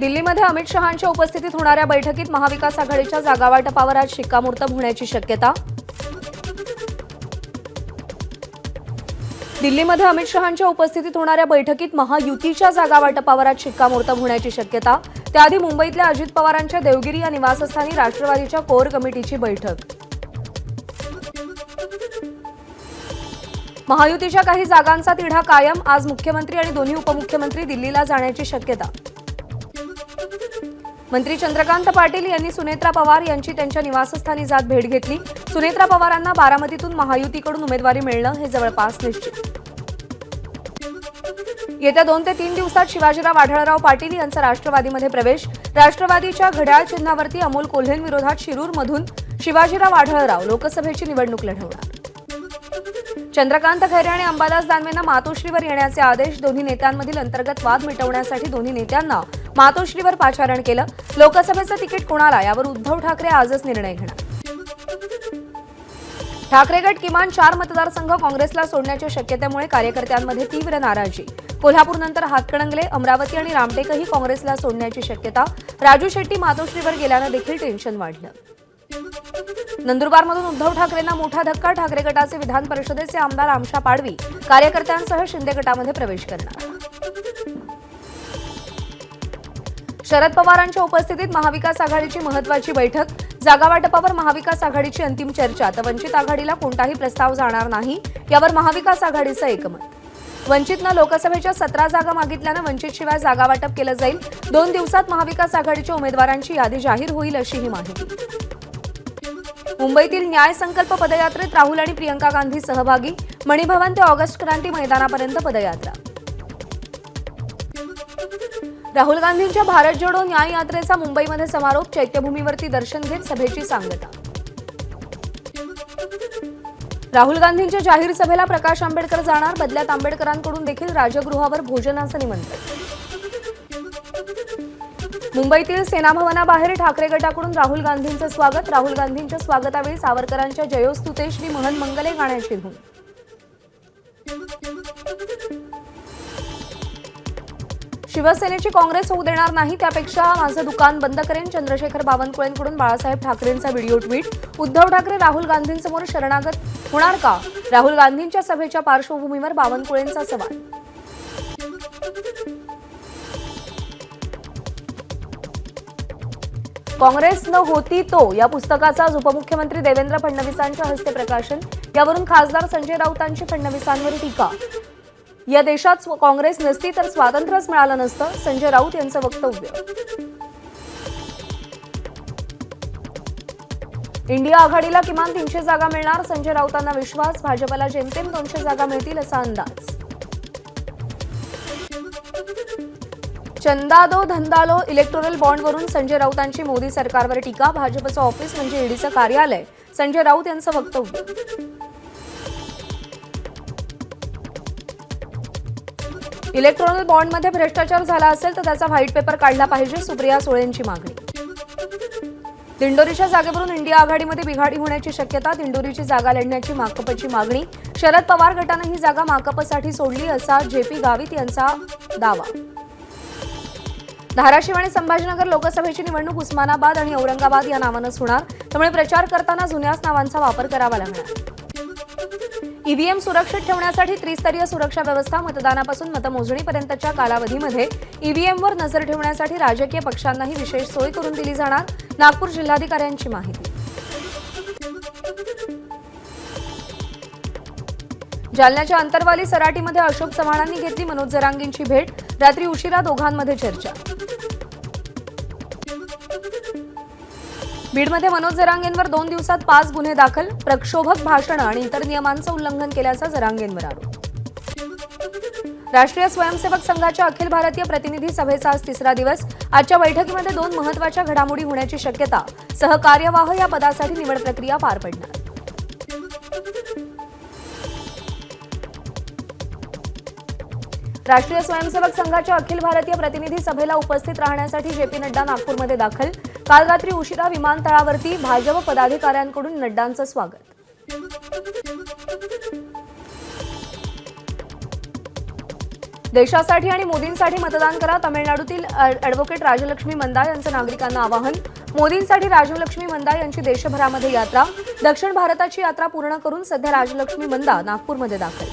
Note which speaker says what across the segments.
Speaker 1: दिल्लीमध्ये अमित शहांच्या उपस्थितीत होणाऱ्या बैठकीत महाविकास आघाडीच्या जागावाटपावर आज शिक्कामोर्तब होण्याची शक्यता. दिल्लीमध्ये अमित शहांच्या उपस्थितीत होणाऱ्या बैठकीत महायुतीच्या जागावाटपावर आज शिक्कामोर्तब होण्याची शक्यता. त्याआधी मुंबईतल्या अजित पवारांच्या देवगिरी या निवासस्थानी राष्ट्रवादीच्या कोर कमिटीची बैठक. महायुतीच्या काही जागांचा तिढा कायम आज मुख्यमंत्री आणि दोन्ही उपमुख्यमंत्री दिल्लीला जाण्याची शक्यता. मंत्री चंद्रकांत पाटील यांनी सुनेत्रा पवार यांची त्यांच्या निवासस्थानी जात भेट घेतली. सुनेत्रा पवारांना बारामतीतून महायुतीकडून उमेदवारी मिळणं हे जवळपास निश्चित. येत्या दोन ते तीन दिवसात शिवाजीराव आढळराव पाटील यांचा राष्ट्रवादीमध्ये प्रवेश. राष्ट्रवादीच्या घड्याळ चिन्हावरती अमोल कोल्हेंविरोधात शिरूरमधून शिवाजीराव आढळराव लोकसभेची निवडणूक लढवणार. चंद्रकांत खैरे आणि अंबादास दानवेंना मातोश्रीवर येण्याचे आदेश दोन्ही नेत्यांमधील अंतर्गत वाद मिटवण्यासाठी दोन्ही नेत्यांना मातोश्रीवर पाचारण केलं. लोकसभेचं तिकीट कोणाला? यावर उद्धव ठाकरे आजच निर्णय घेणार. ठाकरे गट किमान चार मतदारसंघ काँग्रेसला सोडण्याच्या शक्यतेमुळे कार्यकर्त्यांमध्ये तीव्र नाराजी. कोल्हापूरनंतर हातकणंगले अमरावती आणि रामटेकही काँग्रेसला सोडण्याची शक्यता. राजू शेट्टी मातोश्रीवर गेल्यानं देखील टेन्शन वाढलं. नंदुरबारमधून उद्धव ठाकरेंना मोठा धक्का ठाकरे गटाचे विधान परिषदेचे आमदार आमशा पाडवी कार्यकर्त्यांसह शिंदे गटामध्ये प्रवेश करणार. शरद पवारांच्या उपस्थितीत महाविकास आघाडीची महत्वाची बैठक. जागावाटपावर महाविकास आघाडीची अंतिम चर्चा. तर वंचित आघाडीला कोणताही प्रस्ताव जाणार नाही. यावर महाविकास आघाडीचं एकमत. वंचितनं लोकसभेच्या सतरा जागा मागितल्यानं वंचितशिवाय जागावाटप केलं जाईल. दोन दिवसात महाविकास आघाडीच्या उमेदवारांची यादी जाहीर होईल अशीही माहिती मुंबईतील न्याय संकल्प पदयात्रेत राहुल आणि प्रियंका गांधी सहभागी. मणिभवन ते ऑगस्ट क्रांती मैदानापर्यंत पदयात्रा. राहुल गांधींच्या भारत जोडो न्याय यात्रेचा मुंबईमध्ये समारोप चैत्यभूमीवरती दर्शन घेत सभेची सांगता. राहुल गांधींच्या जाहीर सभेला प्रकाश आंबेडकर जाणार. बदल्यात आंबेडकरांकडून देखील राजगृहावर भोजनाचं निमंत्रण. मुंबईतील सेनाभवनाबाहेर ठाकरे गटाकडून राहुल गांधींचं स्वागत. राहुल गांधींच्या स्वागतावेळी सावरकरांच्या जयोस्तुते श्री महन मंगले गाण्याची धूम शिवसेनेची काँग्रेस होऊ देणार नाही त्यापेक्षा माझं दुकान बंद करेन. चंद्रशेखर बावनकुळेंकडून बाळासाहेब ठाकरेंचा व्हिडिओ ट्विट. उद्धव ठाकरे राहुल गांधींसमोर शरणागत होणार का? राहुल गांधींच्या सभेच्या पार्श्वभूमीवर बावनकुळेंचा सवाल. काँग्रेस न होती तो या पुस्तकाचा आज उपमुख्यमंत्री देवेंद्र फडणवीसांच्या हस्ते प्रकाशन. यावरून खासदार संजय राऊतांची फडणवीसांवर टीका. या देशात काँग्रेस नसती तर स्वातंत्र्यच मिळालं नसतं संजय राऊत यांचं वक्तव्य. इंडिया आघाडीला किमान तीनशे जागा मिळणार संजय राऊतांना विश्वास भाजपला जेमतेम दोनशे जागा मिळतील असा अंदाज. चंदादो धंदालो इलेक्टोरल बॉन्डवरून संजय राऊतांची मोदी सरकारवर टीका भाजपचं ऑफिस म्हणजे ईडीचं कार्यालय संजय राऊत यांचं वक्तव्य. इलेक्ट्रॉनिक बॉन्डमध्ये भ्रष्टाचार झाला असेल तर त्याचा व्हाईट पेपर काढला पाहिजे सुप्रिया सुळेंची मागणी. दिंडोरीच्या जागेवरून इंडिया आघाडीमध्ये बिघाडी होण्याची शक्यता दिंडोरीची जागा लढण्याची माकपची मागणी. शरद पवार गटानं ही जागा माकपसाठी सोडली असा जेपी गावित यांचा दावा. धाराशिव आणि संभाजीनगर लोकसभेची निवडणूक उस्मानाबाद आणि औरंगाबाद या नावानंच होणार त्यामुळे प्रचार करताना जुन्याच नावांचा वापर करावा लागणार. ईव्हीएम सुरक्षित ठेवण्यासाठी त्रिस्तरीय सुरक्षा व्यवस्था मतदानापासून मतमोजणीपर्यंतच्या कालावधीमध्ये ईव्हीएमवर नजर ठेवण्यासाठी राजकीय पक्षांनाही विशेष सोय करून दिली जाणार नागपूर जिल्हाधिकाऱ्यांची माहिती. जालन्याच्या अंतरवाली सराटीमध्ये अशोक चव्हाणांनी घेतली मनोज जरांगींची भेट रात्री उशिरा दोघांमध्ये चर्चा. बीडमध्ये मनोज जरांगेंवर दोन दिवसात पाच गुन्हे दाखल प्रक्षोभक भाषणं आणि इतर नियमांचं उल्लंघन केल्याचा जरांगेंवर आरोप. राष्ट्रीय स्वयंसेवक संघाच्या अखिल भारतीय प्रतिनिधी सभेचा आज तिसरा दिवस. आजच्या बैठकीमध्ये दोन महत्त्वाच्या घडामोडी होण्याची शक्यता सहकार्यवाह या पदासाठी निवड प्रक्रिया पार पडणार. राष्ट्रीय स्वयंसेवक संघाच्या अखिल भारतीय प्रतिनिधी सभेला उपस्थित राहण्यासाठी जे पी नड्डा नागपूरमध्ये दाखल. काल रात्री उशिरा विमानतळावरती भाजप पदाधिकाऱ्यांकडून नड्डांचं स्वागत. देशासाठी आणि मोदींसाठी मतदान करा तामिळनाडूतील ॲडव्होकेट राजलक्ष्मी मंदा यांचं नागरिकांना आवाहन. मोदींसाठी राजलक्ष्मी मंदा यांची देशभरामध्ये यात्रा. दक्षिण भारताची यात्रा पूर्ण करून सध्या राजलक्ष्मी मंदा नागपूरमध्ये दाखल.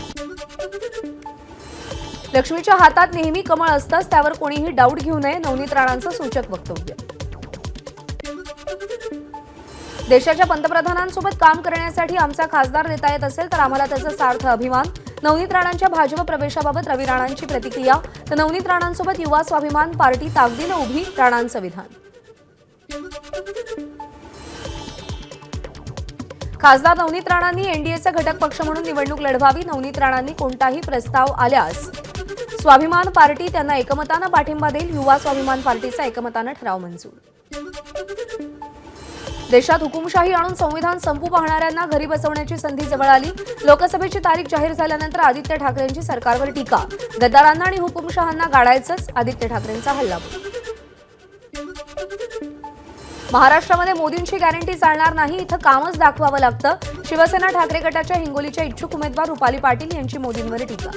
Speaker 1: लक्ष्मीच्या हातात नेहमी कमळ असतंच त्यावर कोणीही डाऊट घेऊ नये नवनीत राणांचं सूचक वक्तव्य. देशाच्या पंतप्रधानांसोबत काम करण्यासाठी आमचा खासदार देता येत असेल तर आम्हाला त्याचा सार्थ अभिमान. नवनीत राणांच्या भाजप प्रवेशाबाबत रवी राणांची प्रतिक्रिया. तर नवनीत राणांसोबत युवा स्वाभिमान पार्टी ताकदीनं उभी राणांचं विधान. खासदार नवनीत राणांनी एनडीएचा घटक पक्ष म्हणून निवडणूक लढवावी नवनीत राणांनी कोणताही प्रस्ताव आल्यास. स्वाभिमान पार्टी त्यांना एकमतानं पाठिंबा देईल युवा स्वाभिमान पार्टीचा एकमतानं ठराव मंजूर. देशात हुकुमशाही आणून संविधान संपू पाहणाऱ्यांना घरी बसवण्याची संधी जवळ आली. लोकसभेची तारीख जाहीर झाल्यानंतर आदित्य ठाकरेंची सरकारवर टीका. गद्दारांना आणि हुकुमशहांना गाडायचंच आदित्य ठाकरेंचा हल्लाबोल महाराष्ट्रामध्ये मोदींची गॅरंटी चालणार नाही इथं कामच दाखवावं लागतं. शिवसेना ठाकरे गटाच्या हिंगोलीच्या इच्छुक उमेदवार रुपाली पाटील यांची मोदींवर टीका.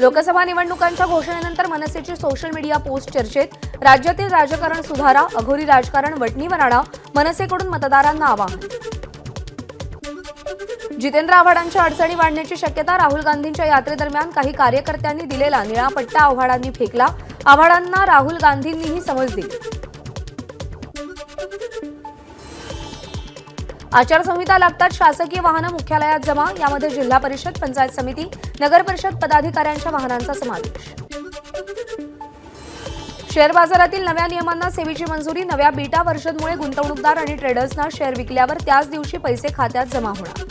Speaker 1: लोकसभा निवडणुकांच्या घोषणेनंतर मनसेची सोशल मीडिया पोस्ट चर्चेत. राज्यातील राजकारण सुधारा अघोरी राजकारण वटणीवर आणा मनसेकडून मतदारांना आवाहन. जितेंद्र आव्हाडांच्या अडचणी वाढण्याची शक्यता राहुल गांधींच्या यात्रेदरम्यान काही कार्यकर्त्यांनी दिलेला निळा पट्टा आव्हाडांनी फेकला. आव्हाडांना राहुल गांधींनीही समज दिली. आचारसंहिता लागताच शासकीय वाहनं मुख्यालयात जमा. यामध्ये जिल्हा परिषद पंचायत समिती नगर परिषद पदाधिकाऱ्यांच्या वाहनांचा समावेश. शेअर बाजारातील नव्या नियमांना सेवेची मंजुरी नव्या बीटा वर्षदमुळे गुंतवणूकदार आणि ट्रेडर्सना शेअर विकल्यावर त्याच दिवशी पैसे खात्यात जमा होणार.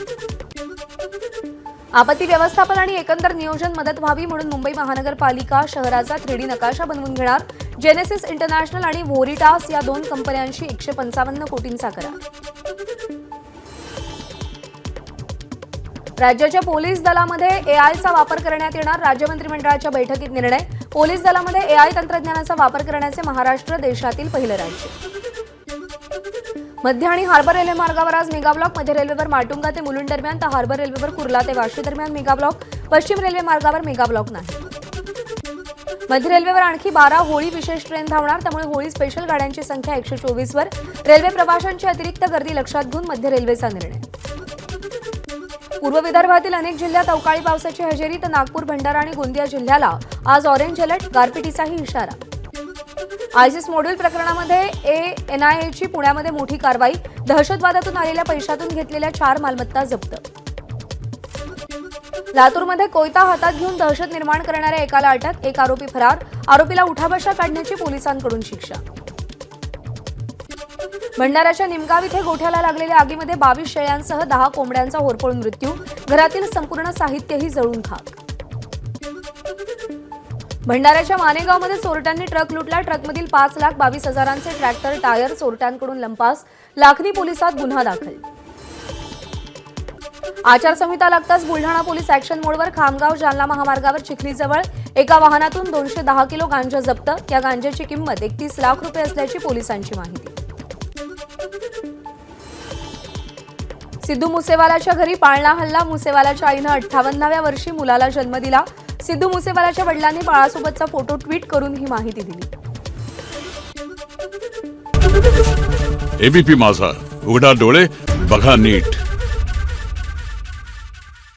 Speaker 1: आपत्ती व्यवस्थापन आणि एकंदर नियोजन मदत व्हावी म्हणून मुंबई महानगरपालिका शहराचा थ्रीडी नकाशा बनवून घेणार. जेनेसिस इंटरनॅशनल आणि व्होरिटास या दोन कंपन्यांशी एकशे पंचावन्न कोटींचा करार. राज्याच्या पोलीस दलामध्ये एआयचा वापर करण्यात येणार. राज्य मंत्रिमंडळाच्या बैठकीत निर्णय. पोलीस दलामध्ये एआय तंत्रज्ञानाचा वापर करण्याचे महाराष्ट्र देशातील पहिलं राज्य. मध्य आणि हार्बर रेल्वे मार्गावर आज मेगाब्लॉक मध्य रेल्वेवर माटुंगा ते मुलुंड दरम्यान तर हार्बर रेल्वेवर कुर्ला ते वाशी दरम्यान मेगाब्लॉक पश्चिम रेल्वे मार्गावर मेगाब्लॉक नाही. मध्य रेल्वेवर आणखी बारा होळी विशेष ट्रेन धावणार त्यामुळे होळी स्पेशल गाड्यांची संख्या एकशे चोवीस वर रेल्वे प्रवाशांची अतिरिक्त गर्दी लक्षात घेऊन मध्य रेल्वेचा निर्णय. पूर्व विदर्भातील अनेक जिल्ह्यात अवकाळी पावसाची हजेरी तर नागपूर भंडारा आणि गोंदिया जिल्ह्याला आज ऑरेंज अलर्ट गारपिटीचाही इशारा. आयसिस मॉड्यूल प्रकरणामध्ये ए एनआयएची पुण्यामध्ये मोठी कारवाई दहशतवादातून आलेल्या पैशातून घेतलेल्या चार मालमत्ता जप्त. लातूरमध्ये कोयता हातात घेऊन दहशत निर्माण करणाऱ्या एकाला अटक एक आरोपी फरार आरोपीला उठाबशा काढण्याची पोलिसांकडून शिक्षा. भंडाऱ्याच्या निमगाव इथे गोठ्याला लागलेल्या आगीमध्ये बावीस शेळ्यांसह दहा कोंबड्यांचा होरपळून मृत्यू घरातील संपूर्ण साहित्यही जळून खाक. भंडाऱ्याच्या मानेगावमध्ये चोरट्यांनी ट्रक लुटला. ट्रकमधील पाच लाख बावीस हजारांचे ट्रॅक्टर टायर चोरट्यांकडून लंपास. लाखनी पोलिसात गुन्हा दाखल. आचारसंहिता लागताच बुलढाणा पोलीस ऍक्शन मोडवर खामगाव जालना महामार्गावर चिखलीजवळ एका वाहनातून दोनशे दहा किलो गांजा जप्त. या गांजाची किंमत एकतीस लाख रुपये असल्याची पोलिसांची माहिती. सिद्धू मुसेवालाच्या घरी पाळणा हल्ला. मुसेवालाच्या आईनं अठ्ठावन्नाव्या वर्षी मुलाला जन्म दिला. सिद्धू मुसेवालाच्या वडिलांनी बाळासोबतचा फोटो ट्विट करून ही माहिती दिली.
Speaker 2: एबीपी माझा. उघडा डोळे बघा नीट.